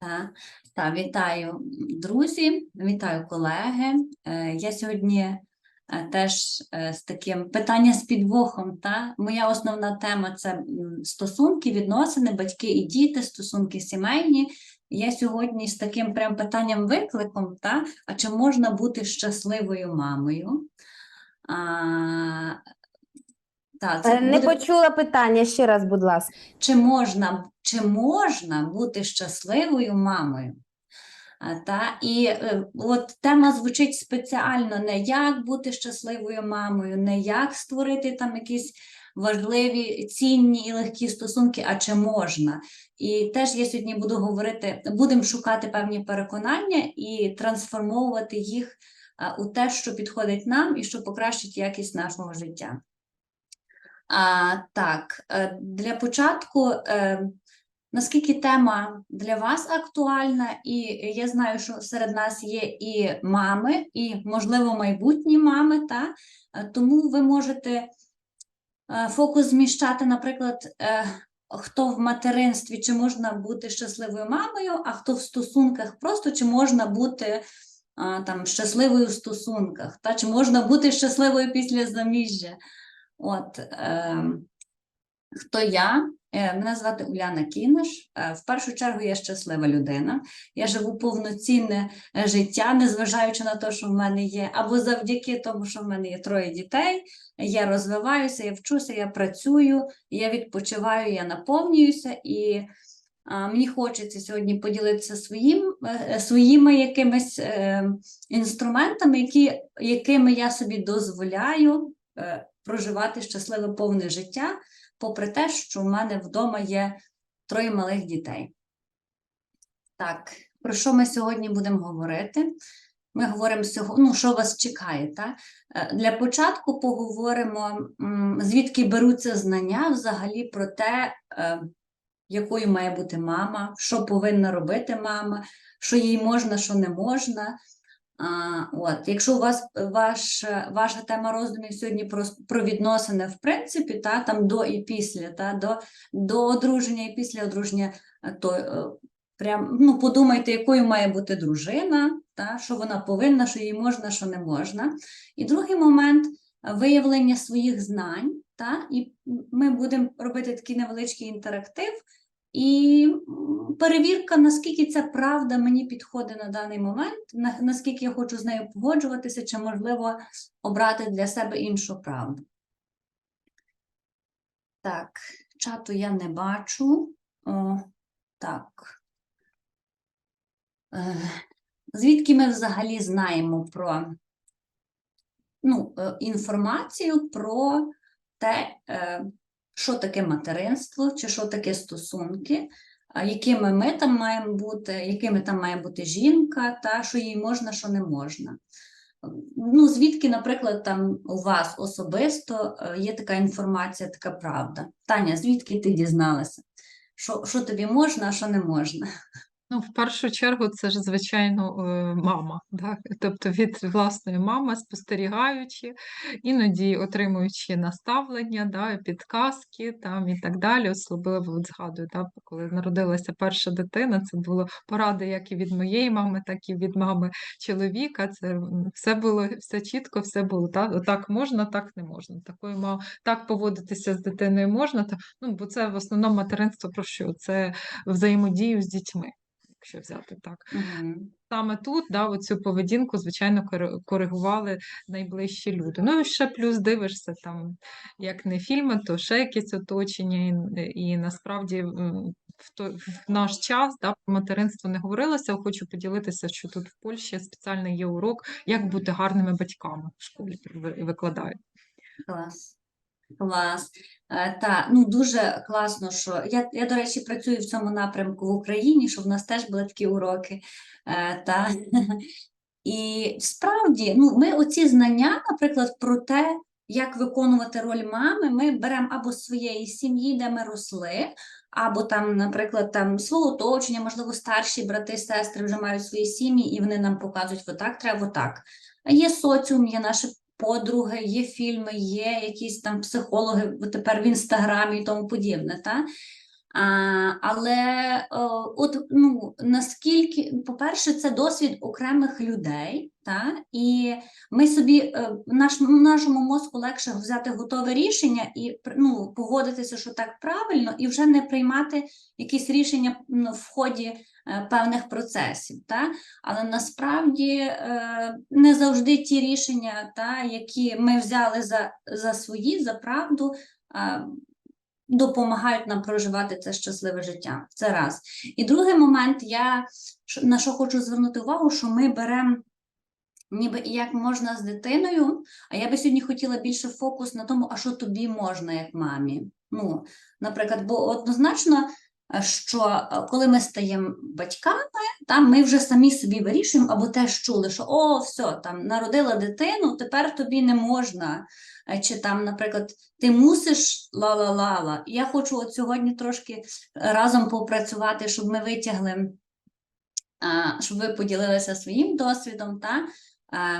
Та, та, вітаю, друзі, вітаю колеги. Е, Я сьогодні е, теж е, з таким питання з підвохом. Та? Моя основна тема це стосунки, відносини, батьки і діти, стосунки сімейні. Я сьогодні з таким прям питанням викликом, та? а чи можна бути щасливою мамою? А, та, це Е, Не буде- почула питання ще раз, будь ласка. чи можна, чи можна бути щасливою мамою? А, Та, і е, от тема звучить спеціально не як бути щасливою мамою, не як створити там якісь важливі, цінні і легкі стосунки, а чи можна. І теж я сьогодні буду говорити, будемо шукати певні переконання і трансформовувати їх у те, що підходить нам і що покращить якість нашого життя. А, так, е, для початку, е, наскільки тема для вас актуальна, і я знаю, що серед нас є і мами, і, можливо, майбутні мами, та? Е, тому ви можете фокус зміщати, наприклад, хто в материнстві, чи можна бути щасливою мамою, а хто в стосунках просто, чи можна бути там, щасливою в стосунках, та? чи можна бути щасливою після заміжжя. От, е, хто я? Е, Мене звати Уляна Кінаш. Е, В першу чергу я щаслива людина. Я живу повноцінне е, життя, незважаючи на те, що в мене є, або завдяки тому, що в мене є троє дітей. Я розвиваюся, я вчуся, я працюю, я відпочиваю, я наповнююся і. Мені хочеться сьогодні поділитися своїм, своїми якимись е, інструментами, які, якими я собі дозволяю проживати щасливе повне життя, попри те, що в мене вдома є троє малих дітей. Так, про що ми сьогодні будемо говорити? Ми говоримо сьогодні, ну, що вас чекає. Та? Е, Для початку поговоримо, звідки беруться знання взагалі про те, е, якою має бути мама, що повинна робити мама, що їй можна, що не можна. От, якщо у вас ваш, ваша тема роздумів сьогодні про, про відносини, в принципі, та, там до і після, та, до, до одруження і після одруження, е, то е, прям ну, подумайте, якою має бути дружина, та, що вона повинна, що їй можна, що не можна. І другий момент е, виявлення своїх знань, та, і ми будемо робити такий невеличкий інтерактив. І перевірка, наскільки ця правда мені підходить на даний момент, на- наскільки я хочу з нею погоджуватися, чи можливо обрати для себе іншу правду. Так, чату я не бачу. О, так. Е, Звідки ми взагалі знаємо про ну, е, інформацію про те, е, що таке материнство, чи що таке стосунки, якими ми там маємо бути, якими там має бути жінка, та що їй можна, що не можна. Ну, звідки, наприклад, там у вас особисто е, є така інформація, така правда? Таня, звідки ти дізналася? Що, що тобі можна, а що не можна? Ну, в першу чергу, це ж, звичайно, е, мама, да? Тобто від власної мами, спостерігаючи, іноді отримуючи наставлення, да, підказки там, і так далі. Особливо от згадую, да, коли народилася перша дитина, це було поради як і від моєї мами, так і від мами чоловіка. Це все було все чітко, все було так, так можна, так не можна. Такою мав так поводитися з дитиною можна, та, ну, бо це в основному материнство про що? Це взаємодію з дітьми якщо взяти так. Угу. Саме тут да, оцю поведінку, звичайно, кори- коригували найближчі люди. Ну і ще плюс дивишся там, як не фільми, то ще якесь оточення, і, і насправді в, той, в наш час да, про материнство не говорилося. Хочу поділитися, що тут в Польщі спеціальний є урок, як бути гарними батьками в школі ви- викладають. Клас. Клас. Е, Та, ну дуже класно, що я, я, до речі, працюю в цьому напрямку в Україні, що в нас теж були такі уроки. Е, Та. І справді, ну, ми оці знання, наприклад, про те, як виконувати роль мами, ми беремо або з своєї сім'ї, де ми росли, або там, наприклад, там свого оточення, можливо, старші брати, сестри вже мають свої сім'ї, і вони нам показують, отак треба, отак. Є соціум, є наші подруги, є фільми, є якісь там психологи тепер в інстаграмі і тому подібне. Та? А, але о, от ну наскільки, по-перше, це досвід окремих людей, та і ми собі е, наш, нашому мозку легше взяти готове рішення і ну, погодитися, що так правильно, і вже не приймати якісь рішення ну, в ході е, певних процесів. Та? Але насправді е, не завжди ті рішення, та, які ми взяли за, за свої, за правду. е, допомагають нам проживати це щасливе життя. Це раз. І другий момент, я на що хочу звернути увагу, що ми беремо ніби як можна з дитиною, а я би сьогодні хотіла більше фокус на тому, а що тобі можна як мамі. Ну, наприклад, бо однозначно, е, що е, коли ми стаємо батьками, там ми вже самі собі вирішуємо або теж чули, що о, все, там народила дитину, тепер тобі не можна. Е, Чи там, наприклад, ти мусиш ла-ла-ла-ла. Я хочу от сьогодні трошки разом попрацювати, щоб ми витягли, щоб ви поділилися своїм досвідом. Та?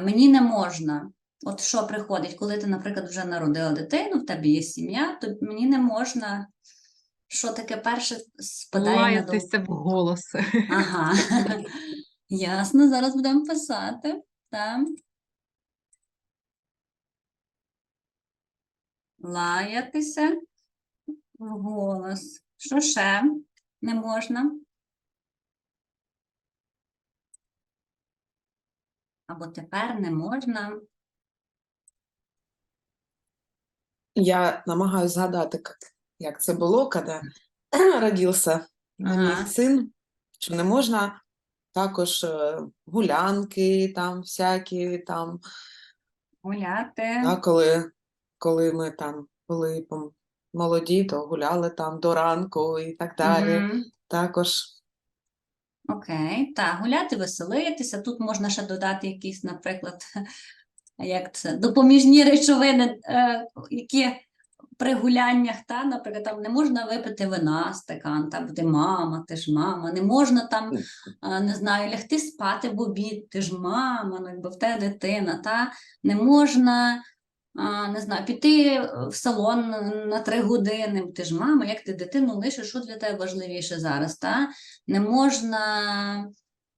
Мені не можна. От що приходить, коли ти, наприклад, вже народила дитину, в тебе є сім'я, то мені не можна. Що таке перше спадає на Лаятися в голос. Ага. Ясно, зараз будемо писати. Так. Лаятися в голос. Що ще не можна? Або тепер не можна. Я намагаюся згадати, як, як це було, коли родився Ага. мій син, що не можна також е, гулянки там всякі там, Гуляти. да, коли, коли ми там були молоді, то гуляли там до ранку і так далі. Мгм. Також Окей, так, гуляти, веселитися. Тут можна ще додати якісь, наприклад, як це, допоміжні речовини, е, які при гуляннях, та, наприклад, там не можна випити вина, стакан, там буде мама, ти ж мама, не можна там, не знаю, лягти спати в обід, ти ж мама, ну, якби в тебе дитина, та, не можна. Не знаю, піти в салон на три години, ти ж мама, як ти дитину лишиш, що для тебе важливіше зараз, та? не можна,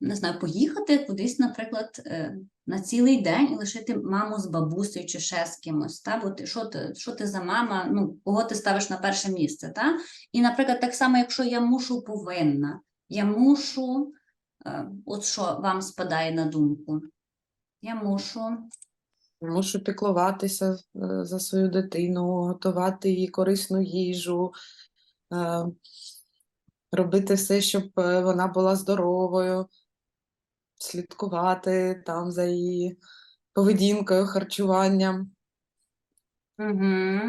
не знаю, поїхати кудись, наприклад, е, на цілий день і лишити маму з бабусею чи ще з кимось. Та? Бо ти, що, ти, що ти за мама, ну, кого ти ставиш на перше місце? Та? І, наприклад, так само, якщо я мушу повинна, я мушу, е, от що вам спадає на думку? Я мушу. мушу піклуватися е, за свою дитину, готувати їй корисну їжу, робити все, щоб вона була здоровою, слідкувати там за її поведінкою, харчуванням. Угу.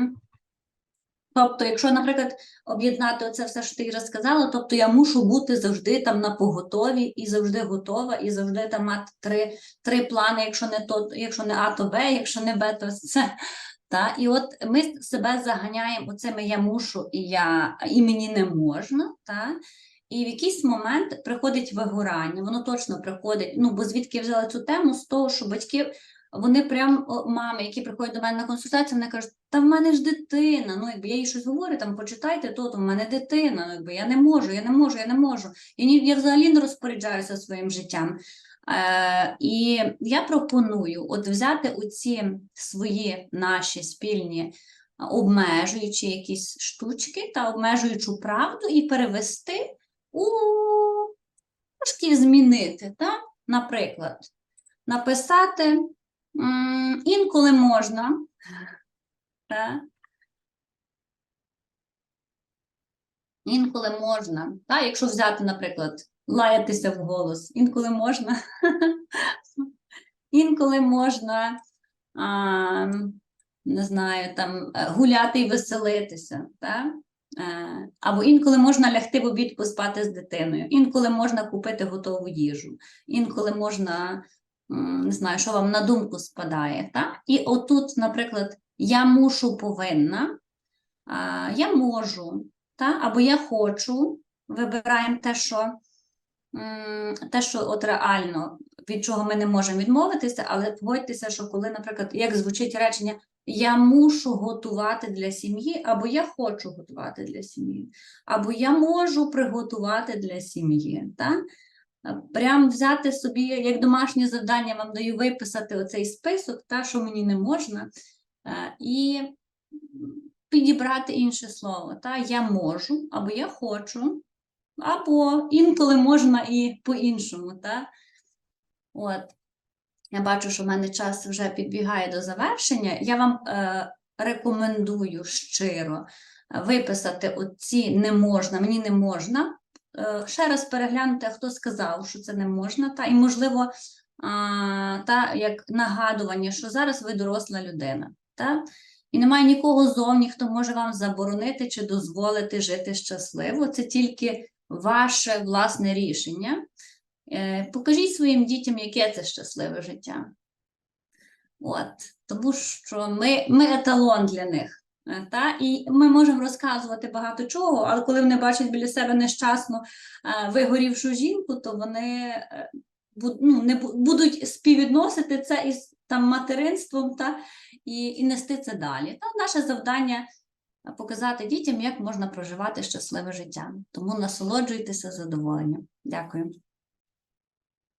Тобто, якщо, наприклад, об'єднати оце все, що ти розказала, тобто я мушу бути завжди там на поготові і завжди готова, і завжди там мати три, три плани, якщо не то, якщо не А, то Б, якщо не Б, то С. Та? І от ми себе заганяємо оцими я мушу і я, і мені не можна. Та? І в якийсь момент приходить вигорання, воно точно приходить. Ну, бо звідки я взяла цю тему? З того, що батьки вони прям мами, які приходять до мене на консультацію, вони кажуть, та в мене ж дитина. Ну, якби я їй щось говорю, там почитайте то, в мене дитина. Ну, якби я не можу, я не можу, я не можу. Я, ні, я взагалі не розпоряджаюся своїм життям. Е, і я пропоную от взяти оці свої наші спільні а, обмежуючі якісь штучки та обмежуючу правду і перевести у трошки змінити. Та? Наприклад, написати інколи можна. Та? Інколи можна. Та? Якщо взяти, наприклад, лаятися в голос, інколи можна. Інколи можна, а, не знаю, там гуляти і веселитися. Та? Е, Або інколи можна лягти в обід поспати з дитиною, інколи можна купити готову їжу, інколи можна, не знаю, що вам на думку спадає. Та? І отут, наприклад, я мушу повинна, я можу, та? або я хочу, вибираємо те, що, те, що от реально, від чого ми не можемо відмовитися, але погодьтеся, що коли, наприклад, як звучить речення я мушу готувати для сім'ї, або я хочу готувати для сім'ї, або я можу приготувати для сім'ї. Та? Е, Прям взяти собі, як домашнє завдання, вам даю виписати оцей список, та, що мені не можна, е, і підібрати інше слово. Та? Я можу, або я хочу, або інколи можна і по-іншому. От. Я бачу, що в мене час вже підбігає до завершення. Я вам е, рекомендую щиро е, виписати оці не можна, мені не можна. Е, ще раз переглянути, хто сказав, що це не можна, та, і, можливо, а, та, як нагадування, що зараз ви доросла людина. Та? І немає нікого зовні, хто може вам заборонити чи дозволити жити щасливо. Це тільки ваше власне рішення. Е, Покажіть своїм дітям, яке це щасливе життя. От, тому що ми, ми еталон для них. Е, Та? І ми можемо розказувати багато чого, але коли вони бачать біля себе нещасну е, вигорівшу жінку, то вони ну, не будуть співвідносити це із там, материнством та, і, і нести це далі. Та наше завдання показати дітям, як можна проживати щасливе життя. Тому насолоджуйтеся задоволенням. Дякую.